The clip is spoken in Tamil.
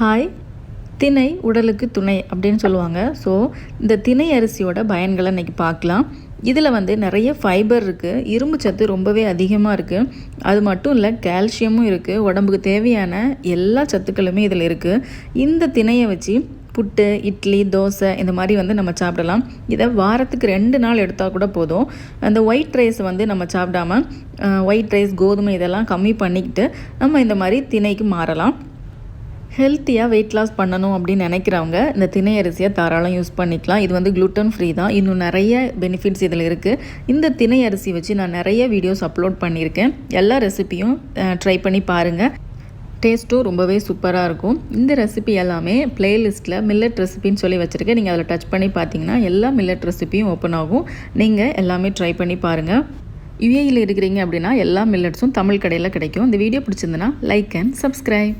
ஹாய் திணை உடலுக்கு துணை அப்படின்னு சொல்லுவாங்க. ஸோ இந்த திணை அரிசியோட பயன்களை இன்றைக்கி பார்க்கலாம். இதில் வந்து நிறைய ஃபைபர் இருக்குது இரும்பு சத்து ரொம்பவே அதிகமாக இருக்குது அது மட்டும் இல்லை கால்சியமும் இருக்குது உடம்புக்கு தேவையான எல்லா சத்துக்களுமே இதில் இருக்குது இந்த திணையை வச்சு புட்டு இட்லி தோசை இந்த மாதிரி வந்து நம்ம சாப்பிடலாம். இதை வாரத்துக்கு ரெண்டு நாள் எடுத்தால் கூட போதும். அந்த ஒயிட் ரைஸ் வந்து நம்ம சாப்பிடாம ஒயிட் ரைஸ் கோதுமை இதெல்லாம் கம்மி பண்ணிக்கிட்டு நம்ம இந்த மாதிரி திணைக்கு மாறலாம். ஹெல்த்தியாக வெயிட் லாஸ் பண்ணணும் அப்படின்னு நினைக்கிறவங்க இந்த திணை அரிசியை தாராளம் யூஸ் பண்ணிக்கலாம். இது வந்து க்ளூட்டன் ஃப்ரீ தான். இன்னும் நிறைய பெனிஃபிட்ஸ் இதில் இருக்குது இந்த திணை அரிசி வச்சு நான் நிறைய வீடியோஸ் அப்லோட் பண்ணியிருக்கேன். எல்லா ரெசிபியும் ட்ரை பண்ணி பாருங்கள் டேஸ்ட்டும் ரொம்பவே சூப்பராக இருக்கும். இந்த ரெசிபி எல்லாமே பிளேலிஸ்ட்டில் மில்லட் ரெசிபின்னு சொல்லி வச்சுருக்கேன். நீங்கள் அதில் டச் பண்ணி பார்த்தீங்கன்னா எல்லா மில்லட் ரெசிபியும் ஓப்பன் ஆகும். நீங்கள் எல்லாமே ட்ரை பண்ணி பாருங்கள் யுஏயில் இருக்கிறீங்க அப்படின்னா எல்லா மில்லட்ஸும் தமிழ் கடையில் கிடைக்கும். இந்த வீடியோ பிடிச்சிருந்துன்னா லைக் அண்ட் சப்ஸ்கிரைப்